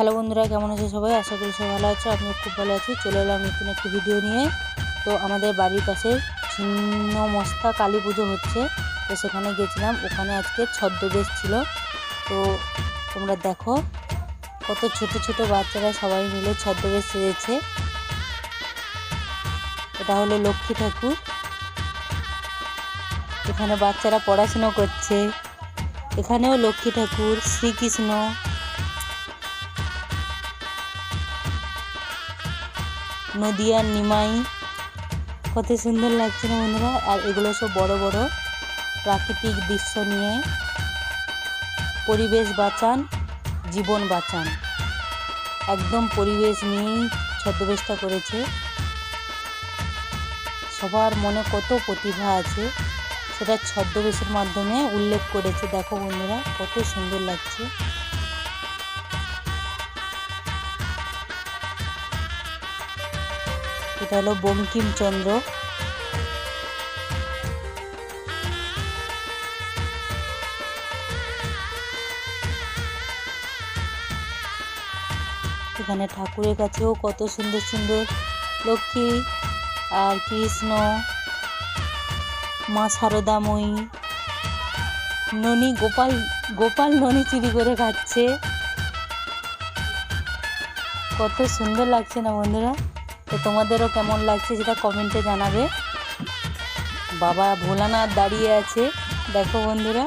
Hello বন্ধুরা, কেমন আছে সবাই? আশা করি সবাই ভালো আছে, আমিও খুব ভালো আছি। চলে এলাম নতুন একটি ভিডিও নিয়ে। তো আমাদের বাড়ির পাশে ছিন্ন মস্তা কালী পুজো হচ্ছে। তো সেখানে গেছিলাম, ওখানে আজকে ছদ্মবেশ ছিল। তো তোমরা দেখো, কত ছোট ছোট বাচ্চারা সবাই মিলে ছদ্মবেশ সেজেছে। এটা হলো লক্ষ্মী ঠাকুর। এখানে বাচ্চারা পড়াশুনো করছে। এখানেও লক্ষ্মী ঠাকুর, শ্রীকৃষ্ণ নদিয়ার নিমাই। কত সুন্দর লাগছে না বন্ধুরা? আর এগুলো সব বড় বড় প্রাকৃতিক দৃশ্য নিয়ে। পরিবেশ বাঁচান, জীবন বাঁচান। একদম পরিবেশ নিয়েই ছদ্মবেশটা করেছে। সবার মনে কত প্রতিভা আছে, সেটা ছদ্মবেশের মাধ্যমে উল্লেখ করেছে। দেখো বন্ধুরা, কত সুন্দর লাগছে। এটা হলো বঙ্কিমচন্দ্র। এখানে ঠাকুরের কাছেও কত সুন্দর সুন্দর লক্ষ্মী আর কৃষ্ণ, মা শারদাময়ী ননী গোপাল গোপাল ননী চুরি করে খাচ্ছে। কত সুন্দর লাগছে না বন্ধুরা? তো তোমাদেরও কেমন লাগছে সেটা কমেন্টে জানাবে। বাবা ভোলানাথ দাঁড়িয়ে আছে। দেখো বন্ধুরা।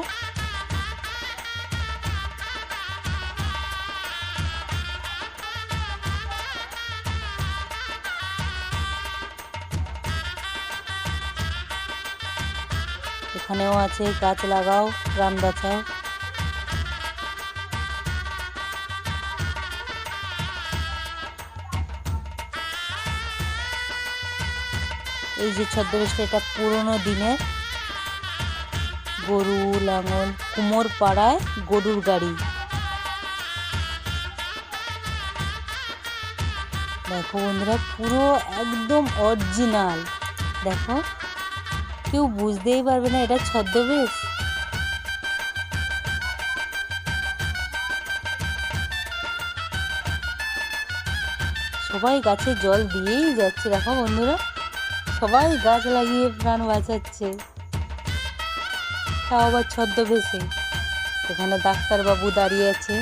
এখানেও আছে গাছ লাগাও প্রাণ বাঁচাও এই যে ছদ্মবেশটা, এটা পুরনো দিনের গরু, লাঙল কুমোর পাড়ায় গরুর গাড়ি। দেখো বন্ধুরা, পুরো একদম অরিজিনাল দেখো, কেউ বুঝতেই পারবে না এটা ছদ্মবেশ। সবাই গাছে জল দিয়েই যাচ্ছে, দেখো বন্ধুরা। সবাই গাছ লাগিয়ে প্রাণ বাঁচাচ্ছে। তাও আবার ছদ্মবেশে। এখানে ডাক্তারবাবু দাঁড়িয়ে আছে।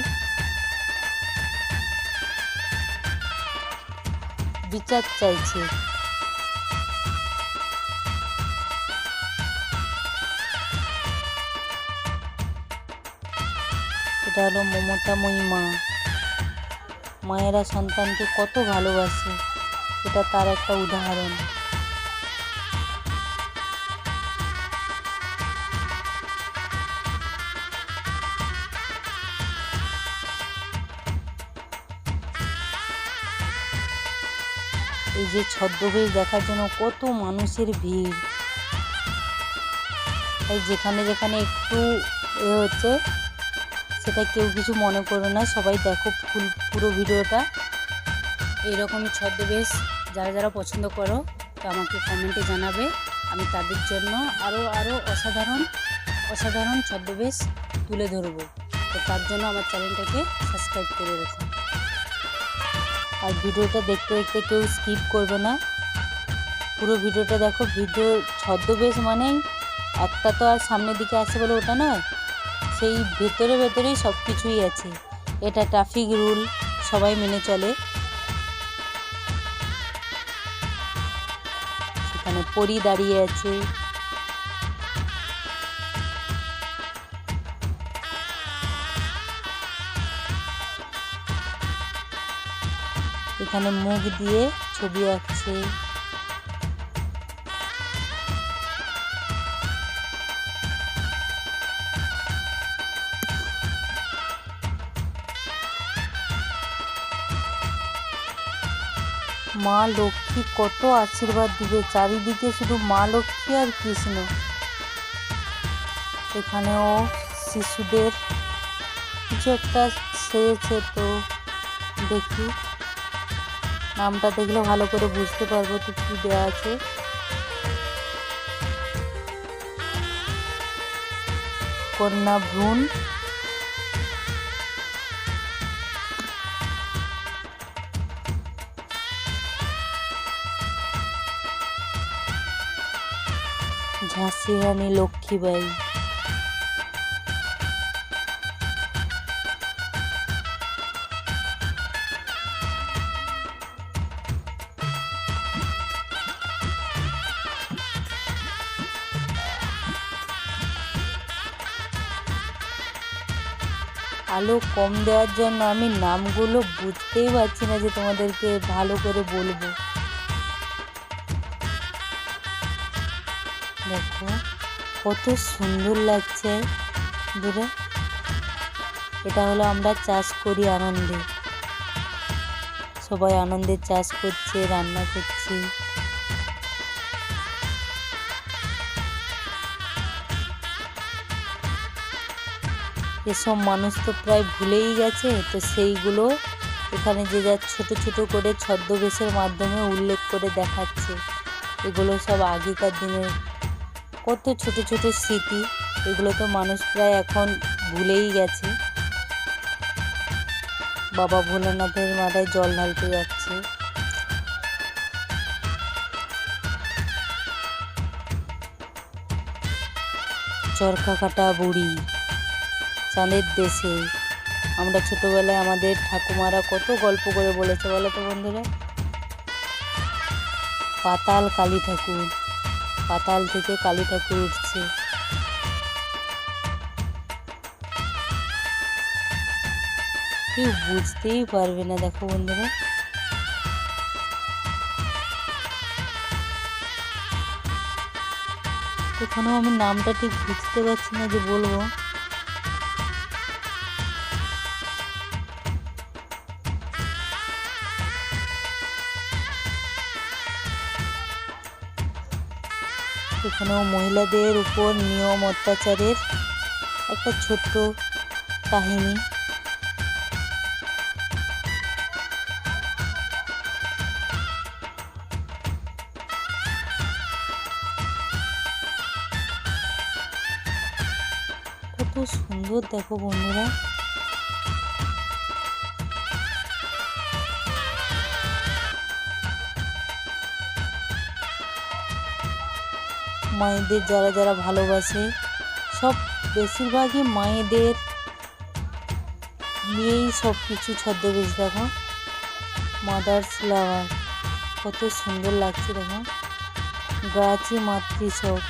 বিচার চাইছে। এটা হলো মমতাময়ী মা। মায়েরা সন্তানকে কত ভালোবাসে। এটা তার একটা উদাহরণ। এই যে ছদ্মবেশ দেখার জন্য কত মানুষের ভিড়। তাই যেখানে যেখানে একটু এ হচ্ছে, সেটা কেউ কিছু মনে করো না, সবাই দেখো ফুল, পুরো ভিডিওটা। এইরকমই ছদ্মবেশ, যারা যারা পছন্দ করো, তো আমাকে কমেন্টে জানাবে। আমি তাদের জন্য আরও আরও অসাধারণ অসাধারণ ছদ্মবেশ তুলে ধরবো। তো তার জন্য আমার চ্যানেলটাকে সাবস্ক্রাইব করে রেখো। আর ভিডিওটা দেখতে দেখতে কেউ স্কিপ করবে না। পুরো ভিডিওটা দেখো, ভিডিও ছদ্মবেশ মানে একটা তো আর সামনের দিকে আসে বলে ওটা নয়, সেই ভেতরে ভেতরেই সব কিছুই আছে। এটা ট্রাফিক রুল সবাই মেনে চলে। সেখানে পরি দাঁড়িয়ে আছে। এখানে মুখ দিয়ে ছবি আঁকছে। মা লক্ষ্মী কত আশীর্বাদ দিবে, চারিদিকে শুধু মা লক্ষ্মী আর কৃষ্ণ। এখানেও শিশুদের কিছু একটা সেরেছে তো দেখি। নামটা দেখলে ভালো করে বুঝতে পারব তো কী দেওয়া আছে। কন্যা ভ্রুণ। ঝাঁসি রানী লক্ষ্মীবাঈ। আলো কম দেওয়ার জন্য আমি নামগুলো বুঝতেই পারছি না যে তোমাদেরকে ভালো করে বলব। দেখো, কত সুন্দর লাগছে। দূরে। এটা হলো আমরা চাষ করি আনন্দে। সবাই আনন্দে চাষ করছে, রান্না করছে। এসব মানুষ তো প্রায় ভুলেই গেছে, তো সেইগুলো এখানে যে যা ছোট ছোট করে ছদ্মবেশের মাধ্যমে উল্লেখ করে দেখাচ্ছে। এগুলো সব আগেকার দিনের কত ছোট ছোট স্মৃতি, এগুলো তো মানুষ প্রায় এখন ভুলেই গেছে। বাবা ভোলানাথের মাথায় জল ঢালতে যাচ্ছে। চরকা কাটা বুড়ি। চাঁদের দেশে। আমরা ছোটোবেলায় আমাদের ঠাকুমারা কত গল্প করে বলেছে, বলো তো বন্ধুরা? পাতাল কালী ঠাকুর, পাতাল থেকে কালী ঠাকুর উঠছে। কেউ বুঝতেই পারবে না, দেখো বন্ধুরা। এখানেও আমি নামটা ঠিক বুঝতে পারছি না যে বলব। এখানেও মহিলাদের উপর নিয়ম অত্যাচারের একটা ছোট্ট কাহিনী। কত সুন্দর দেখো বন্ধুরা। মায়েদের যারা যারা ভালোবাসে, সব বেশিরভাগই মায়েদের নিয়েই সব কিছু ছদ্মবেশ, দেখো। মাদার্স লাভার কত সুন্দর লাগছে, দেখো। গাছই মাতৃ সব।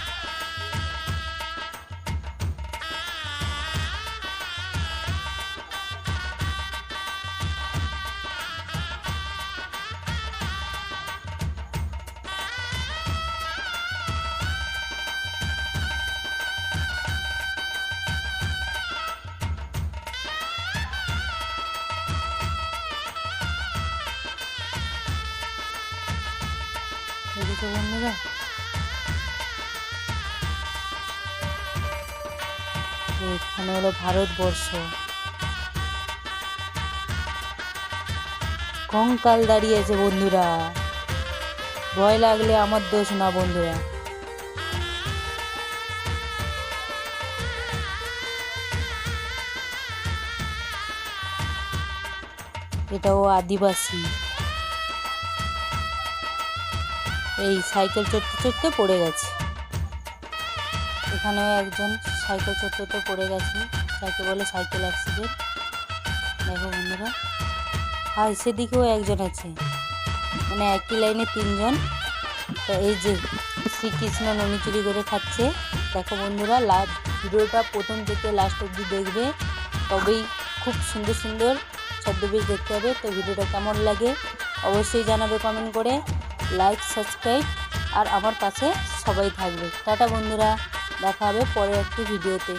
বন্ধুরা এখানে হলো ভারতবর্ষ। কঙ্কাল দাঁড়িয়েছে বন্ধুরা। ভয় লাগলে আমার দোষ না বন্ধুরা। এটাও আদিবাসী। এই সাইকেল চড়তে চড়তে পড়ে গেছে। এখানেও একজন সাইকেল চড়তে পড়ে গেছে যাকে বলে সাইকেল অ্যাক্সিডেন্ট। দেখো বন্ধুরা। আর সেদিকেও একজন আছে। মানে একই লাইনে তিনজন। তো এই যে শ্রীকৃষ্ণ ননি চুরি করে খাচ্ছে। দেখো বন্ধুরা লাস্ট ভিডিওটা প্রথম থেকে লাস্ট অবধি দেখবে। তবেই খুব সুন্দর সুন্দর ছদ্মবেশ দেখতে হবে। তো ভিডিওটা কেমন লাগে অবশ্যই জানাবে কমেন্ট করে। লাইক সাবস্ক্রাইব আর আমার কাছে সবাই থাকবে। টাটা বন্ধুরা দেখা হবে পরের একটি ভিডিওতে।